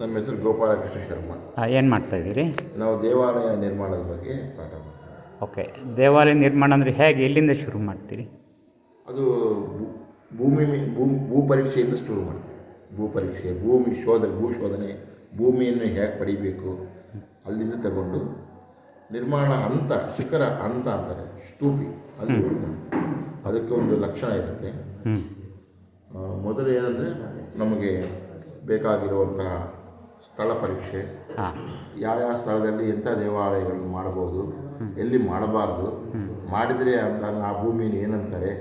ನಮ್ಮ ಹೆಸರು ಗೋಪಾಲಕೃಷ್ಣ ಶರ್ಮಾ. ಏನು ಮಾಡ್ತಾ ಇದ್ದೀರಿ? ನಾವು ದೇವಾಲಯ ನಿರ್ಮಾಣದ ಬಗ್ಗೆ ಪಾಠ ಮಾಡ್ತೀವಿ. ಓಕೆ ದೇವಾಲಯ ನಿರ್ಮಾಣ ಅಂದರೆ ಹೇಗೆ ಎಲ್ಲಿಂದ ಶುರು ಮಾಡ್ತೀರಿ? ಅದು ಭೂಮಿ ಭೂ ಭೂ ಪರೀಕ್ಷೆಯಿಂದ ಶುರು ಮಾಡ್ತೀವಿ. ಭೂ ಪರೀಕ್ಷೆ ಭೂಮಿ ಶೋಧನೆ ಭೂ ಶೋಧನೆ ಭೂಮಿಯನ್ನು ಹೇಗೆ ಪಡಿಬೇಕು ಅಲ್ಲಿಂದ ತಗೊಂಡು ನಿರ್ಮಾಣ ಹಂತ ಶಿಖರ ಹಂತ ಅಂತಾರೆ ಸ್ತೂಪಿ ಅಲ್ಲಿ. ಅದಕ್ಕೆ ಒಂದು ಲಕ್ಷಣ ಇರುತ್ತೆ. ಮೊದಲು ಏನಂದರೆ ನಮಗೆ ಬೇಕಾಗಿರುವಂತಹ ಸ್ಥಳ ಪರೀಕ್ಷೆ. ಯಾವ ಯಾವ ಸ್ಥಳದಲ್ಲಿ ಎಂಥ ದೇವಾಲಯಗಳನ್ನು ಮಾಡಬಹುದು ಎಲ್ಲಿ ಮಾಡಬಾರ್ದು ಮಾಡಿದರೆ ಅಂತ ಆ ಭೂಮಿನ ಏನಂತಾರೆ?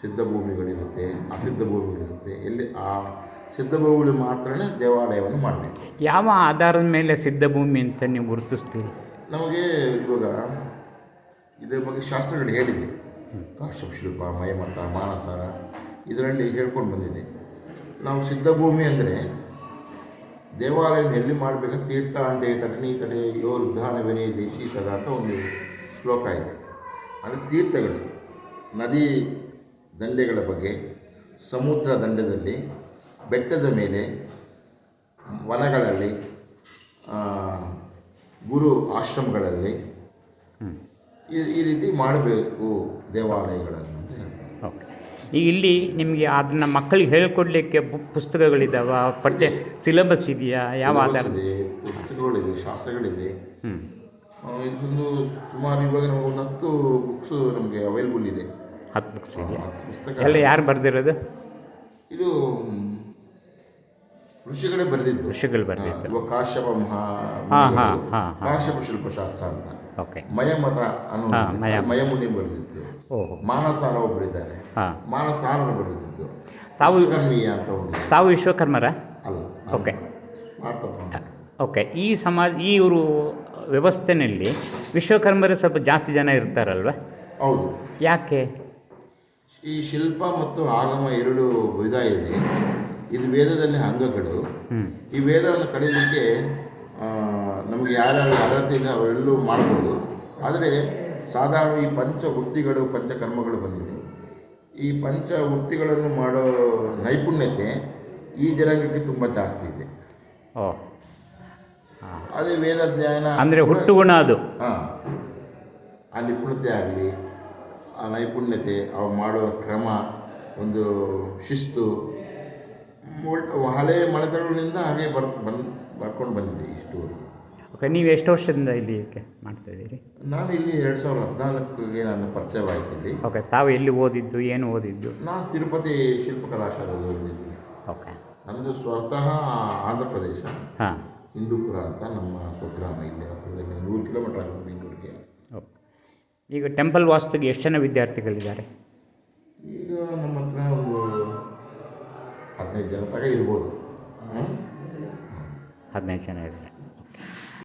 ಸಿದ್ಧ ಭೂಮಿಗಳಿರುತ್ತೆ ಅಸಿದ್ಧ ಭೂಮಿಗಳಿರುತ್ತೆ ಎಲ್ಲಿ ಆ ಸಿದ್ಧ ಭೂಮಿಗಳು ಮಾತ್ರನೇ ದೇವಾಲಯವನ್ನು ಮಾಡಬೇಕು. ಯಾವ ಆಧಾರದ ಮೇಲೆ ಸಿದ್ಧ ಭೂಮಿ ಅಂತ ನೀವು ಗುರುತಿಸ್ತೀರಿ? ನಮಗೆ ಇವಾಗ ಇದರ ಬಗ್ಗೆ ಶಾಸ್ತ್ರಗಳು ಹೇಳಿದೆ. ಕಾಶ್ಯಪ ಶಿಲ್ಪ ಮಯಮತ ಮಾನಸಾರ ಇದರಲ್ಲಿ ಹೇಳ್ಕೊಂಡು ಬಂದಿದೆ. ನಾವು ಸಿದ್ಧ ಭೂಮಿ ಅಂದರೆ ದೇವಾಲಯ ಎಲ್ಲಿ ಮಾಡಬೇಕು ತೀರ್ಥ ಅಂಡೆ ತಟನಿ ತಡೆ ಯೋ ಉದ್ಧಾನವೇನೇ ದೇಶಿ ತದ ಅಂತ ಒಂದು ಶ್ಲೋಕ ಇದೆ. ಅಂದರೆ ತೀರ್ಥಗಳು ನದಿ ದಂಡೆಗಳ ಬಗ್ಗೆ ಸಮುದ್ರ ದಂಡದಲ್ಲಿ ಬೆಟ್ಟದ ಮೇಲೆ ವನಗಳಲ್ಲಿ ಗುರು ಆಶ್ರಮಗಳಲ್ಲಿ ಈ ರೀತಿ ಮಾಡಬೇಕು ದೇವಾಲಯಗಳನ್ನು ಅಂತ ಹೇಳ್ತಾರೆ. ಈಗ ಇಲ್ಲಿ ನಿಮಗೆ ಅದನ್ನು ಮಕ್ಕಳಿಗೆ ಹೇಳ್ಕೊಡ್ಲಿಕ್ಕೆ ಪುಸ್ತಕಗಳಿದ್ದಾವ ಪಠ್ಯ ಸಿಲೆಬಸ್ ಇದೆಯಾ? ಯಾವ ಆಧಾರ? ಪುಸ್ತಕಗಳಿದೆ ಶಾಸ್ತ್ರಗಳಿದೆ. ಇದೊಂದು ಸುಮಾರು ಇವಾಗ ನಾವು ಒಂದು ಹತ್ತು ಬುಕ್ಸ್ ನಮಗೆ ಅವೈಲಬಲ್ ಇದೆ. ಹತ್ತು ಬುಕ್ಸ್ ಪುಸ್ತಕ. ಎಲ್ಲ ಯಾರು ಬರೆದಿರೋದು? ಇದು ಋಷಿಗಳೇ ಬರೆದಿದ್ದು. ಋಷಿಗಳು ಬರೆದಿದ್ದು. ಕಾಶ್ಯಪ ಮಹಾ ಹಾಂ ಹಾಂ ಹಾಂ ಹಾ, ಹಾ. ಕಾಶ್ಯಪ ಶಿಲ್ಪಶಾಸ್ತ್ರ ಅಂತ. ಓಕೆ. ಮಯಮತ ಅನ್ನೋ. ಮಯಮುನಿ ಬರೆದಿದ್ದು ಓಹೋ. ಮಾನಸಾರ ಒಬ್ಬರಿದ್ದಾರೆ ಹಾಂ. ಮಾನಸಾರರು ಬರೆದಿದ್ದು ತಾವು- ವಿಶ್ವಕರ್ಮೀಯ ಅಂತ ತಾವು ವಿಶ್ವಕರ್ಮರ? ಅಲ್ಲ ಓಕೆ. ಓಕೆ. ಈ ಸಮಾಜ ಈ ಇವರು ವ್ಯವಸ್ಥೆನಲ್ಲಿ ವಿಶ್ವಕರ್ಮರೇ ಸ್ವಲ್ಪ ಜಾಸ್ತಿ ಜನ ಇರ್ತಾರಲ್ವ? ಹೌದು. ಯಾಕೆ? ಈ ಶಿಲ್ಪ ಮತ್ತು ಆಗಮ ಎರಡು ವಿಧ ಇದೆ ಇದು ವೇದದಲ್ಲಿ ಅಂಗಗಳು. ಈ ವೇದವನ್ನು ಕಳೀಲಿಕ್ಕೆ ಆ, ನಮಗೆ ಯಾರ್ಯಾರು ಅರ್ಹತೆ ಇದೆ ಅವರೆಲ್ಲೂ ಮಾಡ್ಬೋದು. ಆದರೆ ಸಾಧಾರಣ ಈ ಪಂಚ ವೃತ್ತಿಗಳು ಪಂಚಕರ್ಮಗಳು ಬಂದಿದೆ. ಈ ಪಂಚ ವೃತ್ತಿಗಳನ್ನು ಮಾಡೋ ನೈಪುಣ್ಯತೆ ಈ ಜನಾಂಗಕ್ಕೆ ತುಂಬ ಜಾಸ್ತಿ ಇದೆ. ಓ. ಹಾಂ. ಅದೇ ವೇದಾಧ್ಯಯನ ಅಂದರೆ ಹುಟ್ಟು ಗುಣ ಅದು. ಹಾಂ. ಆ ನಿಪುಣತೆ ಆಗಲಿ ಆ ನೈಪುಣ್ಯತೆ ಅವು ಮಾಡುವ ಕ್ರಮ ಒಂದು ಶಿಸ್ತು ಹಳೆ ಹಳೆಯ ಮನೆತನಗಳಿಂದ ಹಾಗೆ ಬರ್ ಬಂದು ಬರ್ಕೊಂಡು ಬಂದಿದೆ ಇಷ್ಟುವರೆಗೂ. ಓಕೆ ನೀವು ಎಷ್ಟು ವರ್ಷದಿಂದ ಇಲ್ಲಿ ಮಾಡ್ತಾ ಇದ್ದೀರಿ? ನಾನು ಇಲ್ಲಿ ಎರಡು ಸಾವಿರದ ಹದಿನಾಲ್ಕಿಗೆ ನಾನು ಪರಿಚಯವಾಯಿತು ಇಲ್ಲಿ ಓಕೆ ತಾವು ಎಲ್ಲಿ ಓದಿದ್ದು ಏನು ಓದಿದ್ದು? ನಾನು ತಿರುಪತಿ ಶಿಲ್ಪಕಲಾ ಶಾಲೆ ಓದಿದ್ದೀನಿ. ಓಕೆ. ನಮ್ಮದು ಸ್ವತಃ ಆಂಧ್ರ ಪ್ರದೇಶ ಹಾಂ. ಹಿಂದೂಪುರ ಅಂತ ನಮ್ಮ ಸ್ವಗ್ರಾಮ ಇಲ್ಲಿ ಹತ್ತಿರದಲ್ಲಿ ನೂರು ಕಿಲೋಮೀಟರ್ ಆಗುತ್ತೆ ಬೆಂಗಳೂರಿಗೆ. ಓಕೆ. ಈಗ ಟೆಂಪಲ್ ವಾಸ್ತುಗೆ ಎಷ್ಟು ಜನ ವಿದ್ಯಾರ್ಥಿಗಳಿದ್ದಾರೆ? ಈಗ ನಮ್ಮ ಹತ್ರ ಒಂದು ಹದಿನೈದು ಜನ ತಗ ಇರ್ಬೋದು? ಹದಿನೈದು ಜನ ಇದ್ದಾರೆ.